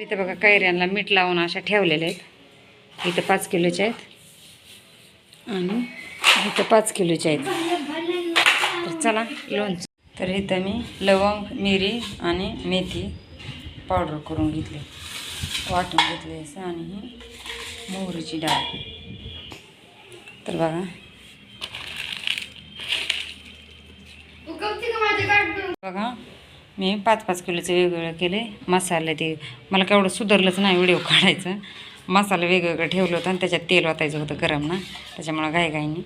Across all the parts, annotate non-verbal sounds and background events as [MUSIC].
इथं बघा कैऱ्यांना मीठ लावून अशा ठेवलेल्या आहेत. इथं पाच किलोच्या आहेत. आणि इथं पाच किलोच्या आहेत. तर चला लोणचं. तर इथं मी लवंग मिरी आणि मेथी पावडर करून घेतली. वाटून घेतली असं आणि ही मोहरीची डाळ. तर बघा बघा मी पाच पाच किलोचे वेगवेगळे केले मसाले ते मला केवढं सुधारलंच नाही व्हिडिओ काढायचं. मसाला वेगवेगळं ठेवलं होतं आणि त्याच्यात तेल वाचायचं होतं गरम ना त्याच्यामुळं घाईघाईने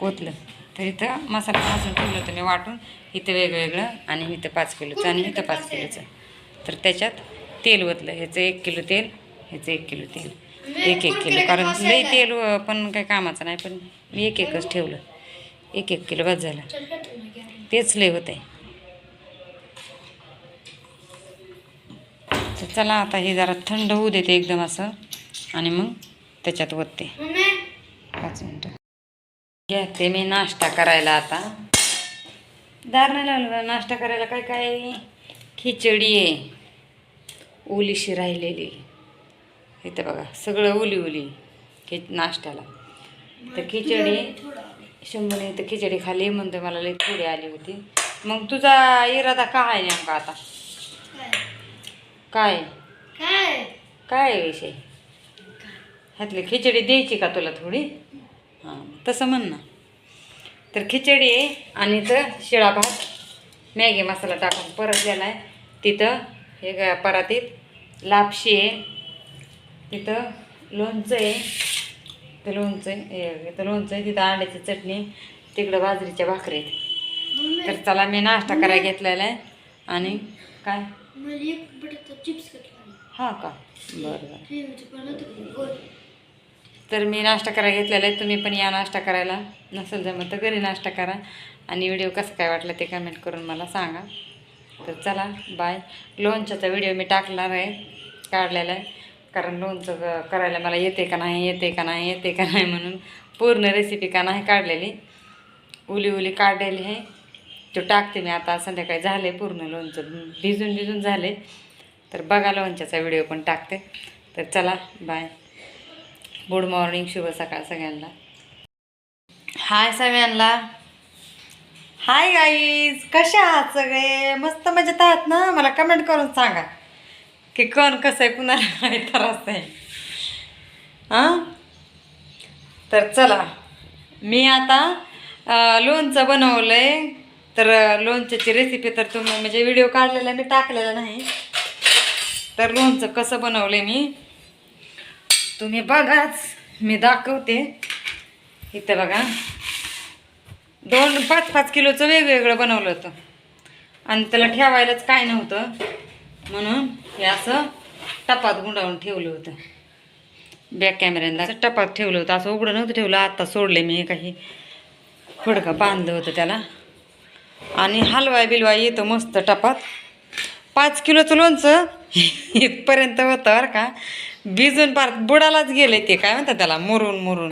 ओतलं. तर इथं मसाला भाजून ठेवलं होतं मी वाटून. इथं वेगवेगळं आणि इथं पाच किलोचं आणि इथं पाच किलोचं. तर त्याच्यात तेल ओतलं. ह्याचं एक किलो तेल ह्याचं एक किलो तेल. एक एक किलो. कारण लई तेल पण काही कामाचं नाही पण मी एक एकच ठेवलं. एक एक किलो बस झालं. तेच लय होतं आहे तर चला आता हे जरा थंड होऊ देते एकदम असं. आणि मग त्याच्यात ओतते पाच मिनटं. घेते मी नाश्ता करायला आता. दार नाही लावलं नाश्ता करायला काय काय? खिचडी आहे. ओलीशी राहिलेली. इथं बघा सगळं ओली ओली खि नाश्त्याला. तर खिचडी शंभूने तर खिचडी खाली म्हणतो मला लई थोडी आली होती. मग तुझा इरादा का आहे नेमका आता? काय? काय? काय आहे विषय? ह्यातली खिचडी द्यायची का तुला थोडी? हां तसं म्हण ना. तर खिचडी आहे आणि इथं शिळा भात मॅगी मसाला टाकून परत गेला आहे तिथं हे परातीत लापशी आहे. तिथं लोणचं आहे. तिथं लोणचं आहे हे, इथं लोणचं आहे तिथं अंड्याची चटणी तिकडं बाजरीच्या भाकरी आहेत. तर चला मी नाश्ता करायला घेतलेला आहे. आणि काय? मला एक बटाटा चिप्स कटला हां का? बरं बरं. गोल तर मी नाश्ता करायला घेतलेला आहे. तुम्ही पण या नाश्ता करायला. नसेल जमत तर घरी नाश्ता करा. आणि व्हिडिओ कसं काय वाटलं ते कमेंट करून मला सांगा. तर चला बाय लोणच्याचा व्हिडिओ मी टाकणार आहे. काढलेला आहे. कारण लोणचं करायला मला येते का नाही येते का नाही येते का नाही म्हणून पूर्ण रेसिपी का नाही काढलेली. उली उली काढलेली आहे. तो टाकते मी आता संध्याकाळी झाले पूर्ण लोणचं भिजून भिजून झाले तर बघा लोणच्याचा व्हिडिओ पण टाकते. तर चला बाय गुड मॉर्निंग शुभ सकाळ सगळ्यांना. हाय सगळ्यांना. हाय गाईज कशा आहात सगळे? मस्त मजेत आहात ना? मला कमेंट करून सांगा. की कोण कसं आहे कुणाला [LAUGHS] तर त्रास आहे. हां? तर चला मी आता लोणचं बनवलं आहे तर लोणच्याची रेसिपी तर तुम्ही म्हणजे व्हिडिओ काढलेला मी टाकलेला नाही. तर लोणचं कसं बनवलं मी? तुम्ही बघाच मी दाखवते. इथं बघा. दोन पाच पाच किलोचं वेगवेगळं बनवलं होतं. आणि त्याला ठेवायलाच काय नव्हतं. म्हणून हे असं टपात गुंडाळून ठेवलं होतं. बॅक कॅमेऱ्यांना असं टपात ठेवलं होतं. असं उघडं नव्हतं ठेवलं. आत्ता सोडले मी काही. फडकं बांधलं होतं त्याला. आणि हलवाय बिलवाय येतं मस्त टपात. पाच किलोचं लोणचं [LAUGHS] इथपर्यंत होतं बरं का. भिजून पार बुडालाच गेले ते काय म्हणतात त्याला मुरून मुरून.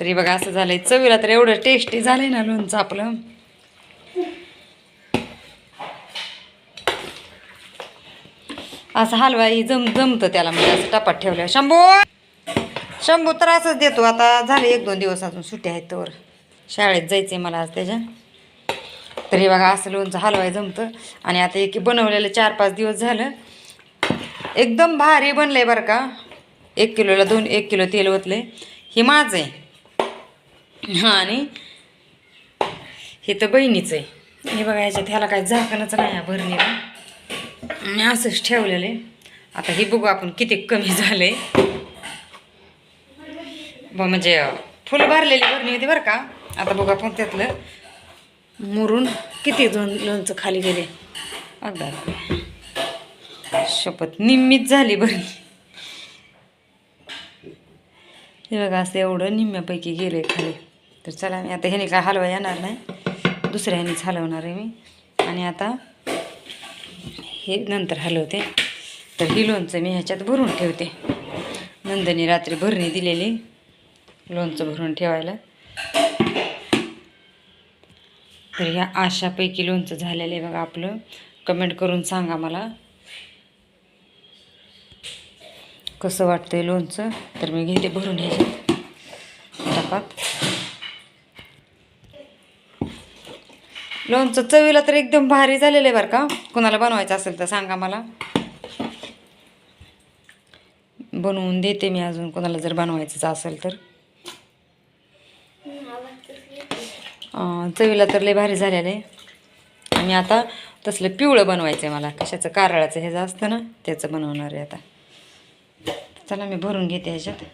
तरी बघा असं झालंय. चवीला तर एवढं टेस्टी झालंय ना लोणचं आपलं. असं हलवाई जम जमतं त्याला म्हणजे असं टपात ठेवलं शंभू! शंभू तर असंच देतो. आता झाले एक दोन दिवस अजून सुट्टी आहेत तर. शाळेत जायचंय मला आज त्याच्या. तर हे बघा असं लोणचं हलवाय जमतं. आणि आता एक बनवलेलं चार पाच दिवस झालं. एकदम भारी बनलंय बरं का. एक किलोला दोन एक किलो तेल ओतले हे माझं आहे. हां आणि हे तर बहिणीचं आहे. हे बघा ह्याच्यात ह्याला काय झाकणच नाही आहे भरणीला. मी असंच ठेवलेलं आहे. आता हे बघू आपण किती कमी झाले ब म्हणजे फुलं भरलेली भरणी होती बरं का. आता बघू आपण त्यातलं. मुरून किती दोन लोणचं खाली गेले? अगदा शपथ निम्मीच झाली बरी. हे बघा असं एवढं निम्म्यापैकी गेले खाली. तर चला मी आता ह्याने काय हलवा येणार नाही. दुसऱ्या ह्यानेच हलवणार आहे मी. आणि आता हे नंतर हलवते. तर ही लोणचं मी ह्याच्यात भरून ठेवते. नंदनी रात्री भरणी दिलेली लोणचं भरून ठेवायला. तर ह्या अशापैकी लोणचं झालेलं आहे बघा आपलं. कमेंट करून सांगा मला. कसं वाटतंय लोणचं? तर मी घेते भरून ह्याच्यात टाकात लोणचं चवीला तर एकदम भारी झालेलं आहे बरं का? कोणाला बनवायचं असेल तर सांगा मला. बनवून देते मी अजून. कोणाला जर बनवायचंच असेल तर. चवीला तर लय भारी झालेलं आहे. आणि आता तसलं पिवळं बनवायचं आहे मला. कशाचं? कारळाचं. हे जे असतं ना त्याचं बनवणार आहे आता. चला मी भरून घेते ह्याच्यात.